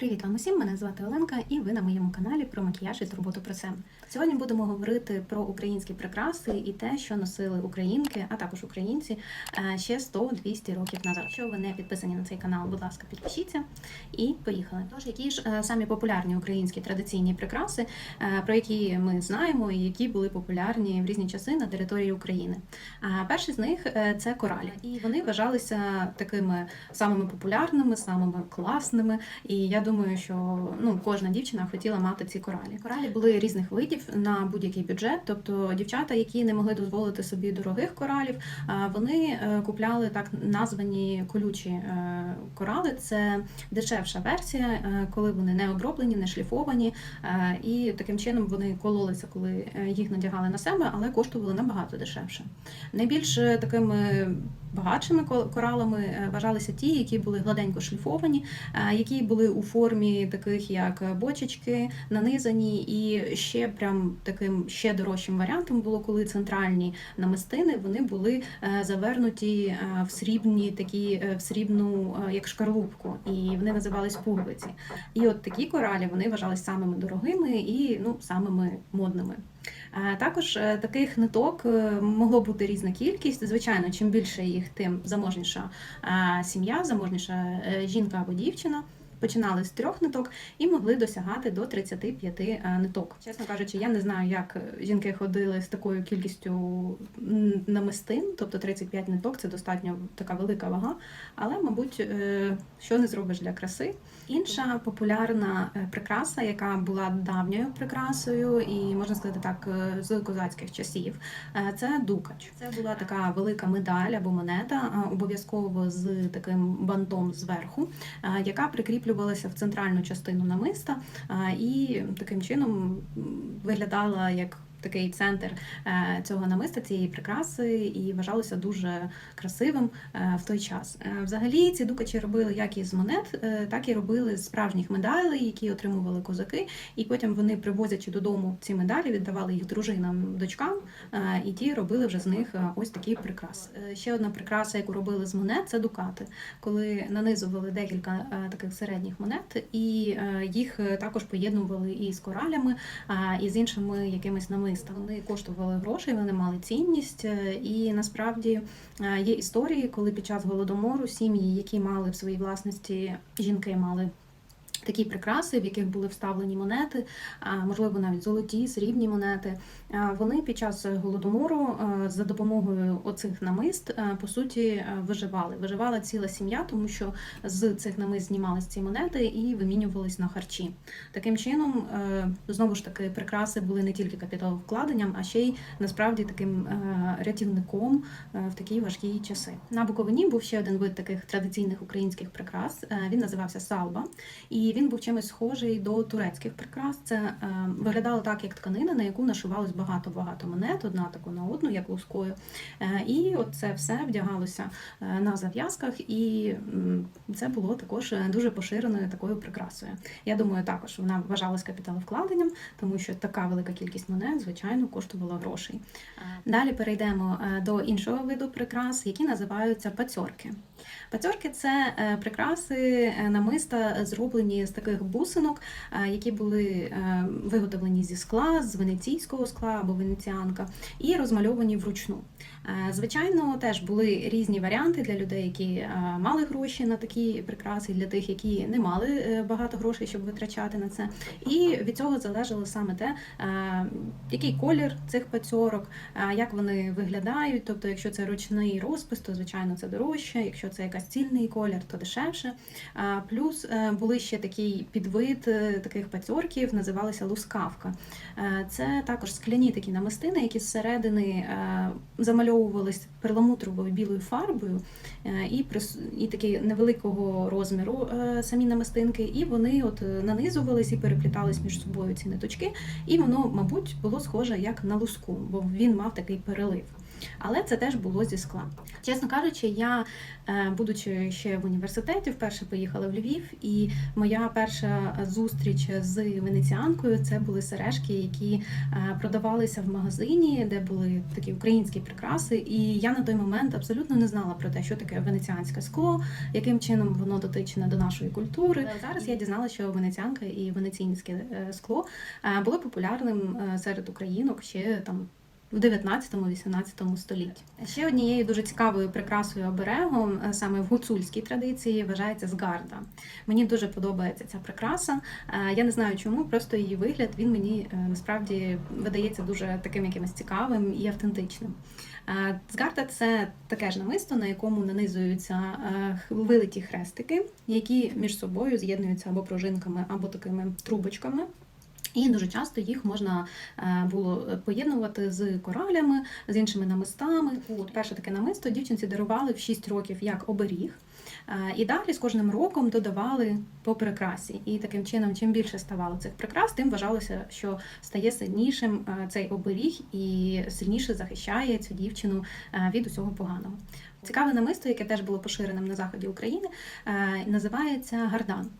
Привіт вам усім! Мене звати Оленка, і ви на моєму каналі про макіяж і турботу про себе. Сьогодні будемо говорити про українські прикраси і те, що носили українки, а також українці е, ще 100-200 років назад. Якщо ви не підписані на цей канал, будь ласка, підпишіться і поїхали. Тож, які ж е, самі популярні українські традиційні прикраси, е, про які ми знаємо і які були популярні в різні часи на території України. Перший з них це коралі, і вони вважалися такими самими популярними, самими класними. І я думаю, що ну кожна дівчина хотіла мати ці коралі. Коралі були різних видів на будь-який бюджет. Тобто дівчата, які не могли дозволити собі дорогих коралів, вони е, купляли так названі колючі е, корали. Це дешевша версія, е, коли вони не оброблені, не шліфовані, і таким чином вони кололися, коли їх надягали на себе, але коштували набагато дешевше. Найбільш такими багатшими ко- коралами е, вважалися ті, які були гладенько шліфовані, е, які були у формі таких як бочечки, нанизані, і ще прям таким ще дорожчим варіантом було, коли центральні намистини вони були е, завернуті в срібні такі в срібну як шкарлупку, і вони називались пуговиці. І от такі коралі вони вважались самими дорогими і ну самими модними. Також е, таких ниток е, могло бути різна кількість. Звичайно, чим більше їх, тим заможніша сім'я, заможніша е, жінка або дівчина. Починали з трьох ниток і могли досягати до 35 е, ниток. Чесно кажучи, я не знаю, як е, жінки ходили з такою кількістю намистин, тобто 35 ниток це достатньо така велика вага. Але, мабуть, е, що не зробиш для краси. Інша популярна прикраса, яка була давньою прикрасою, і можна сказати так, з козацьких часів, це дукач. Це була така велика медаль або монета, обов'язково з таким бантом зверху, яка прикріплювалася в центральну частину намиста і таким чином виглядала як. Такий центр е, цього намиста, цієї прикраси, і вважалося дуже красивим е, в той час. Е, Взагалі ці дукачі робили як із монет, так і робили з справжніх медалей, які отримували козаки. І потім вони, привозячи додому ці медалі, віддавали їх дружинам, дочкам, і ті робили вже з них ось такі прикраси. Ще одна прикраса, яку робили з монет, це дукати, коли нанизували декілька таких середніх монет, і їх також поєднували і з коралями, і з іншими якимись намистами. Вони коштували грошей, вони мали цінність, е, і насправді е, є історії, коли під час голодомору сім'ї, які мали в своїй власності жінки, мали. Такі прикраси, в яких були вставлені монети, можливо, навіть золоті, срібні монети. Вони під час голодомору за допомогою оцих намист по суті виживали. Виживала ціла сім'я, тому що з цих намист знімались ці монети і вимінювались на харчі. Таким чином, знову ж таки, прикраси були не тільки капіталовкладенням, а ще й насправді таким рятівником в такі важкі часи. На Буковині був ще один вид таких традиційних українських прикрас. Він називався салба, і він був чимось схожий до турецьких прикрас. Це е, виглядало так, як тканина, на яку нашивалось багато-багато монет, одна таку на одну, як лускою. Е, І от це все вдягалося е, на зав'язках, і це було також дуже поширеною такою прикрасою. Я думаю, також вона вважалась капіталовкладенням, тому що така велика кількість монет, звичайно, коштувала грошей. Далі перейдемо до іншого виду прикрас, які називаються пацьорки. Пацьорки це прикраси намиста, зроблені з таких бусинок, е, які були е, виготовлені зі скла, з венеційського скла або венеціанка, і розмальовані вручну. Е, Звичайно, теж були різні варіанти для людей, які е, мали гроші на такі прикраси, для тих, які не мали е, багато грошей, щоб витрачати на це. І від цього залежало саме те, який колір цих пацьорок, як вони виглядають. Тобто, якщо це ручний розпис, то звичайно це дорожче. Якщо це якась цільний колір, то дешевше. Плюс були ще такий підвид таких пацьорків, називалися лускавка. Це також скляні такі намистини, які зсередини е, замальовувались перламутровою білою фарбою е, і і такі невеликого розміру е, самі намистинки, і вони от е, нанизувались і переплітались між собою ці ниточки, і воно, мабуть, було схоже як на луску, бо він мав такий перелив. Але це теж було зі скла. Чесно кажучи, я, е, будучи ще в університеті, вперше поїхала в Львів, і моя перша зустріч з венеціанкою це були сережки, які е, продавалися в магазині, де були такі українські прикраси. І я на той момент абсолютно не знала про те, що таке венеціанське скло, яким чином воно дотичне до нашої культури. Зараз я дізналася, що венеціанка і венеційське е, скло було популярним серед українок ще там. В 19-18 столітті ще однією дуже цікавою прикрасою оберегом е, саме в гуцульській традиції вважається згарда. Мені дуже подобається ця прикраса. Е, Я не знаю чому, просто її вигляд він мені е, насправді видається дуже таким якимось цікавим і автентичним. Згарда це таке ж намисто, на якому нанизуються вилиті хрестики, які між собою з'єднуються або пружинками, або такими трубочками. І дуже часто їх можна е, було поєднувати з коралями, з іншими намистами. От перше таке намисто дівчинці дарували в 6 років як оберіг. Е, І далі з кожним роком додавали по прикрасі. І таким чином, чим більше ставало цих прикрас, тим вважалося, що стає сильнішим е, цей оберіг і сильніше захищає цю дівчину е, від усього поганого. Цікаве намисто, яке теж було поширеним на заході України, е, називається гардан.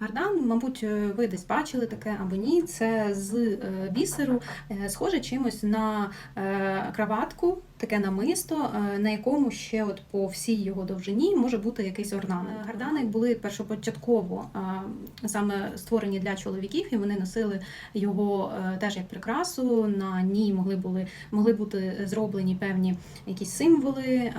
Гардан, мабуть, е, ви десь бачили таке або ні. Це з е, бісеру, е, схоже чимось на краватку, таке намисто, е, на якому ще от по всій його довжині може бути якийсь орнамент. Гардани були першопочатково саме створені для чоловіків, і вони носили його е, теж як прикрасу. На ній могли були могли бути зроблені певні якісь символи е,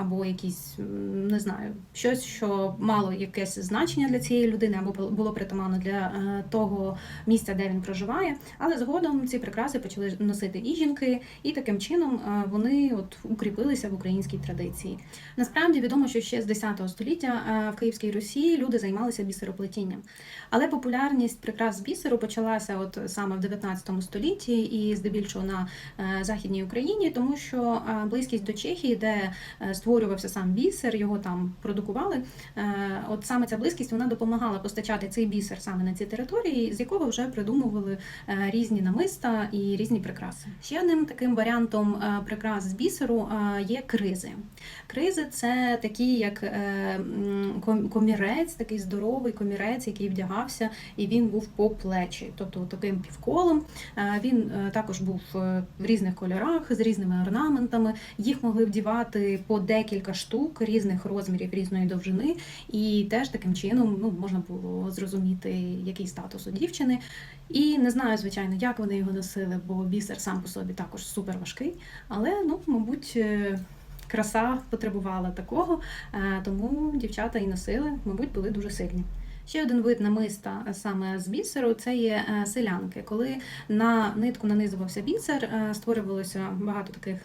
або якісь не знаю, щось, що мало якесь значення для цієї людини, або було притаманно для того місця, де він проживає. Але згодом ці прикраси почали носити і жінки, і таким чином е, от укріпилися в українській традиції. Насправді відомо, що ще з 10 століття е, в Київській Русі люди займалися бісероплетінням. Але популярність прикрас бісеру почалася от саме в 19 столітті і здебільшого на е, західній Україні, тому що е, близькість до Чехії, де створювався сам бісер, його там продукували. От саме ця близькість вона допомагала постачати цей бісер саме на ці території, з якого вже придумували різні намиста і різні прикраси. Ще одним таким варіантом прикрас з бісеру є кризи. Кризи це такі, як е, комірець, такий здоровий комірець, який вдягався, і він був по плечі, тобто таким півколом. Е, Він е, також був в різних кольорах з різними орнаментами. Їх могли вдівати по декілька штук різних розмірів, різної довжини, і теж таким чином ну, можна було зрозуміти, який статус у дівчини. І не знаю, звичайно, як вони його носили, бо бісер сам по собі також супер важкий. Але ну, мабуть, е, краса потребувала такого, е, тому дівчата і носили, мабуть, були дуже сильні. Ще один вид намиста е, саме з бісеру це є селянки. Коли на нитку нанизувався бісер, створювалося багато таких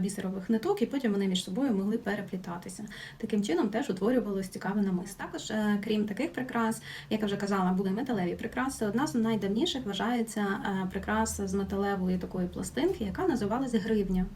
бісерових ниток, і потім вони між собою могли переплітатися. Таким чином теж утворювалось цікаве намисто. Також, крім таких прикрас, як я вже казала, були металеві прикраси. Одна з найдавніших вважається прикраса з металевої такої пластинки, яка називалася гривня.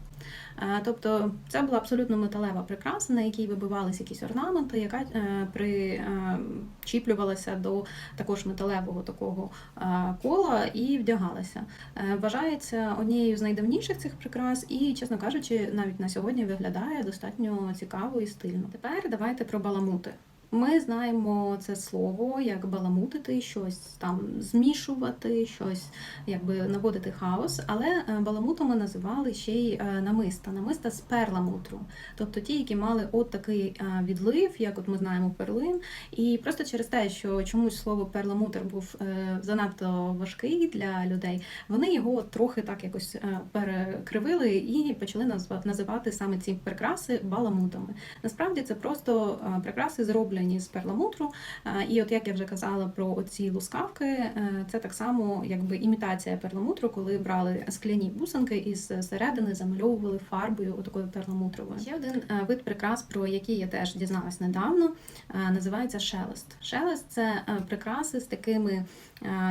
Е, Тобто це була абсолютно металева прикраса, на якій вибивалися якісь орнаменти, яка е, причіплювалася до також металевого такого е, кола і вдягалася. Е, Вважається однією з найдавніших цих прикрас, і, чесно кажучи, навіть на сьогодні виглядає достатньо цікаво і стильно. Тепер давайте про баламути. Ми знаємо це слово як баламутити, щось там змішувати, щось якби наводити хаос. Але е, баламутами називали ще й е, намиста, намиста з перламутру, тобто ті, які мали от такий е, відлив, як от ми знаємо перлин. І просто через те, що чомусь слово перламутр був занадто важкий для людей, вони його трохи так якось перекривили і почали називати саме ці прикраси баламутами. Насправді це просто прикраси зроблені з перламутру. Е, І от як я вже казала про оці лускавки, е, це так само якби імітація перламутру, коли брали скляні бусинки і зсередини замальовували фарбою отакою перламутровою. Ще один е, вид прикрас, про який я теж дізналась недавно, називається шелест. Шелест це прикраси з такими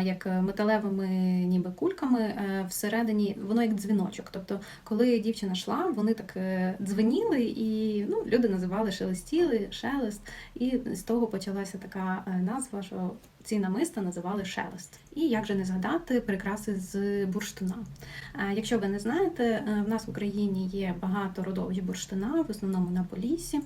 як металевими ніби кульками е, всередині, воно як дзвіночок. Тобто, коли дівчина йшла, вони так е, дзвеніли, і ну, люди називали шелестіли, шелест. І з того почалася така е, назва, що ці намиста називали шелест. І як же не згадати прикраси з бурштина. Якщо ви не знаєте, е, в нас в Україні є багато родовищ бурштина, в основному на Поліссі.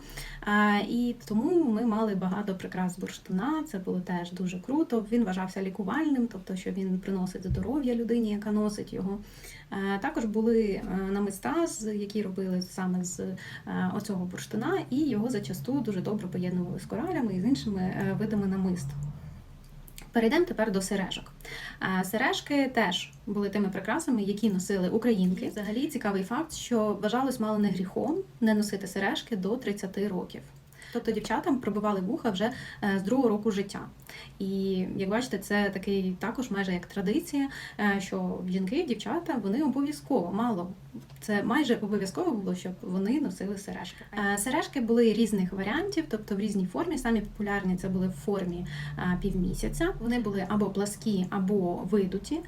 Е, І тому ми мали багато прикрас з бурштина. Це було теж дуже круто. Він вважався лікувальним, тобто що він приносить здоров'я людині, яка носить його. Також були е, намиста, які робили саме з е, оцього бурштина, і його зачасту дуже добре поєднували з коралями і з іншими видами намист. Перейдемо тепер до сережок. А Сережки теж були тими прикрасами, які носили українки. Взагалі цікавий факт, що вважалось мало не гріхом не носити сережки до 30 років. Тобто дівчатам пробивали вуха вже е, з другого року життя. І як бачите, це такий також майже як традиція, е, що жінки, дівчата, вони обов'язково мало. Це майже обов'язково було, щоб вони носили сережки. Е, Сережки були різних варіантів, тобто в різній формі. Самі популярні це були в формі е, півмісяця. Вони були або пласкі, або видуті.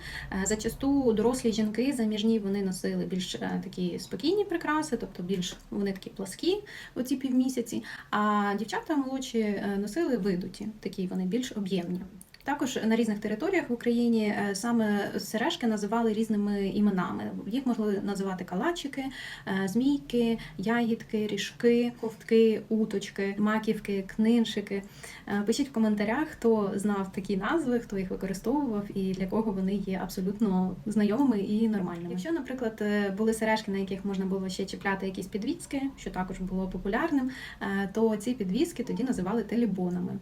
Зачасту дорослі жінки заміжні вони носили більш такі спокійні прикраси, тобто більш вони такі пласкі, оці півмісяці. А дівчата молодші носили видуті, такі вони більш об'ємні. Також на різних територіях в Україні е, саме сережки називали різними іменами. Їх могли називати калачики, е, змійки, ягідки, ріжки, ковтки, уточки, маківки, книншики. Е, Пишіть в коментарях, хто знав такі назви, хто їх використовував і для кого вони є абсолютно знайомими і нормальними. Якщо, наприклад, були сережки, на яких можна було ще чіпляти якісь підвіски, що також було популярним, то ці підвіски тоді називали телібонами.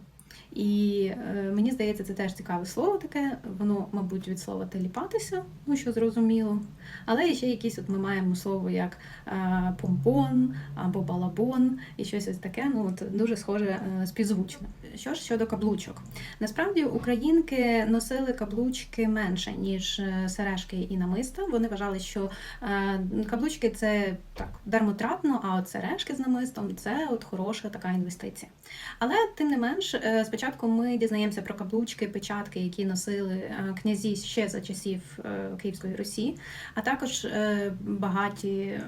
І е, мені здається, це теж цікаве слово таке. Воно, мабуть, від слова теліпатися, ну що зрозуміло. Але ще якісь от ми маємо слово як е, помпон або балабон, і щось ось таке. Ну от дуже схоже е, співзвучне. Що ж щодо каблучок, насправді українки носили каблучки менше ніж е, сережки і намиста. Вони вважали, що е, каблучки це так дармотратно, а от сережки з намистом це от хороша така інвестиція. Але тим не менш, е, спочатку ми дізнаємося про каблучки, печатки, які носили князі ще за часів Київської Русі, а також багаті.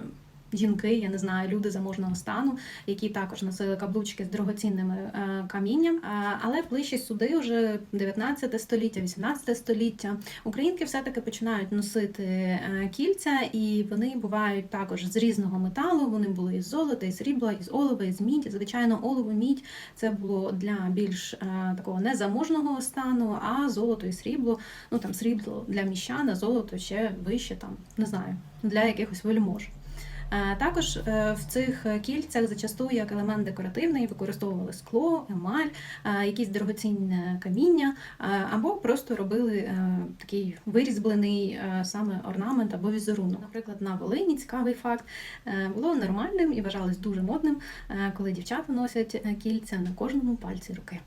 Жінки, я не знаю, люди заможного стану, які також носили каблучки з дорогоцінними е, камінням. Е, Але ближче сюди, вже 19 століття, 18 століття, українки все-таки починають носити е, кільця, і вони бувають також з різного металу. Вони були із золота, із срібла, із олова, із міді. Звичайно, олово, мідь це було для більш такого незаможного стану, а золото і срібло, ну там срібло для міщана, золото ще вище, там не знаю, для якихось вельмож. Е, Також е, в цих кільцях зачасту як елемент декоративний використовували скло, емаль, е, якісь дорогоцінне каміння, або просто робили такий вирізблений саме орнамент або візерунок. Наприклад, на Волині цікавий факт було нормальним і вважалось дуже модним, коли дівчата носять кільця на кожному пальці руки.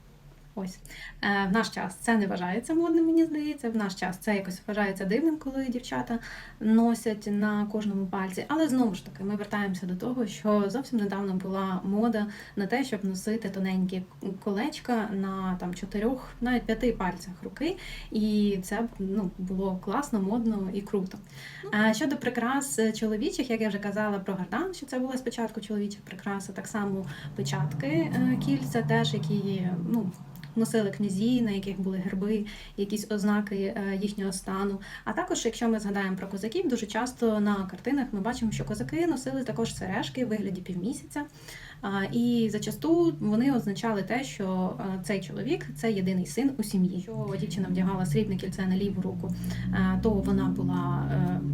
Ось Е, в наш час це не вважається модним, мені здається. В наш час це якось вважається дивним, коли дівчата носять на кожному пальці. Але знову ж таки, ми вертаємося до того, що зовсім недавно була мода на те, щоб носити тоненькі колечка на там чотирьох, навіть п'яти пальцях руки. І це ну, було класно, модно і круто. А щодо прикрас чоловічих, як я вже казала про гардан, що це була спочатку чоловіча прикраса, так само печатки е, кільця, теж які ну. Носили князі, на яких були герби, якісь ознаки е, їхнього стану. А також, якщо ми згадаємо про козаків, дуже часто на картинах ми бачимо, що козаки носили також сережки в вигляді півмісяця. І зачасту вони означали те, що е, цей чоловік це єдиний син у сім'ї. Якщо дівчина вдягала срібне кільце на ліву руку, е, то вона була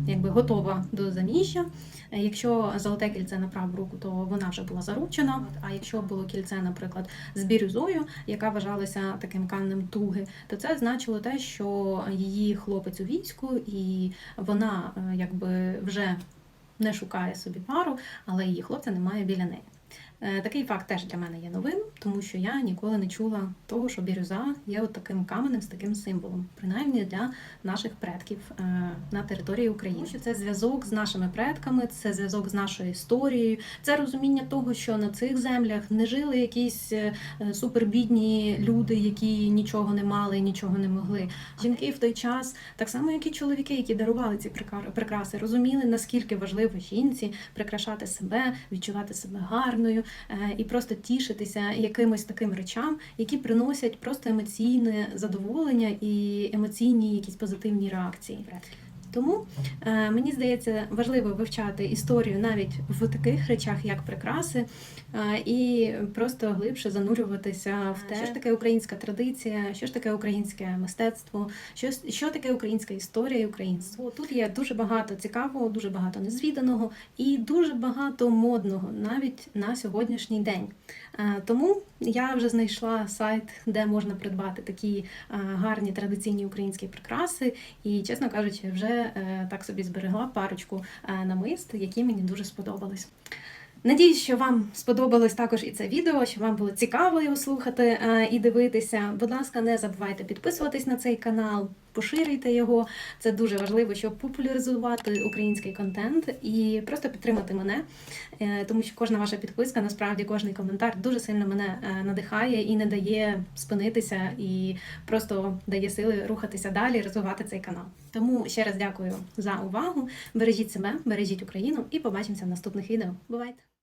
якби готова до заміжжя. Якщо золоте кільце на праву руку, то вона вже була заручена. А якщо було кільце, наприклад, з бірюзою, яка вважалася таким камнем туги, то це значило те, що її хлопець у війську, і вона е, якби вже не шукає собі пару, але її хлопця немає біля неї. Е, Такий факт теж для мене є новим, тому що я ніколи не чула того, що бірюза є от таким каменем з таким символом, принаймні для наших предків е, на території України. Що це зв'язок з нашими предками, це зв'язок з нашою історією, це розуміння того, що на цих землях не жили якісь е, супербідні люди, які нічого не мали нічого не могли. Жінки в той час, так само як і чоловіки, які дарували ці прикраси, розуміли наскільки важливо жінці прикрашати себе, відчувати себе гарною, і просто тішитися якимось таким речам, які приносять просто емоційне задоволення і емоційні якісь позитивні реакції. Тому е, мені здається важливо вивчати історію навіть в таких речах, як прикраси, е, і просто глибше занурюватися в те, що ж таке українська традиція, що ж таке українське мистецтво, що, що таке українська історія і українство. Тут є дуже багато цікавого, дуже багато незвіданого і дуже багато модного навіть на сьогоднішній день. Е, Тому я вже знайшла сайт, де можна придбати такі гарні традиційні українські прикраси, і, чесно кажучи, вже е, так собі зберегла парочку е, намист, які мені дуже сподобались. Надіюсь, що вам сподобалось також і це відео, що вам було цікаво його слухати е, і дивитися. Будь ласка, не забувайте підписуватись на цей канал, поширюйте його. Це дуже важливо, щоб популяризувати український контент і просто підтримати мене, е, тому що кожна ваша підписка, насправді кожний коментар дуже сильно мене е, надихає і не дає спинитися, і просто дає сили рухатися далі, розвивати цей канал. Тому ще раз дякую за увагу. Бережіть себе, бережіть Україну і побачимося в наступних відео. Бувайте!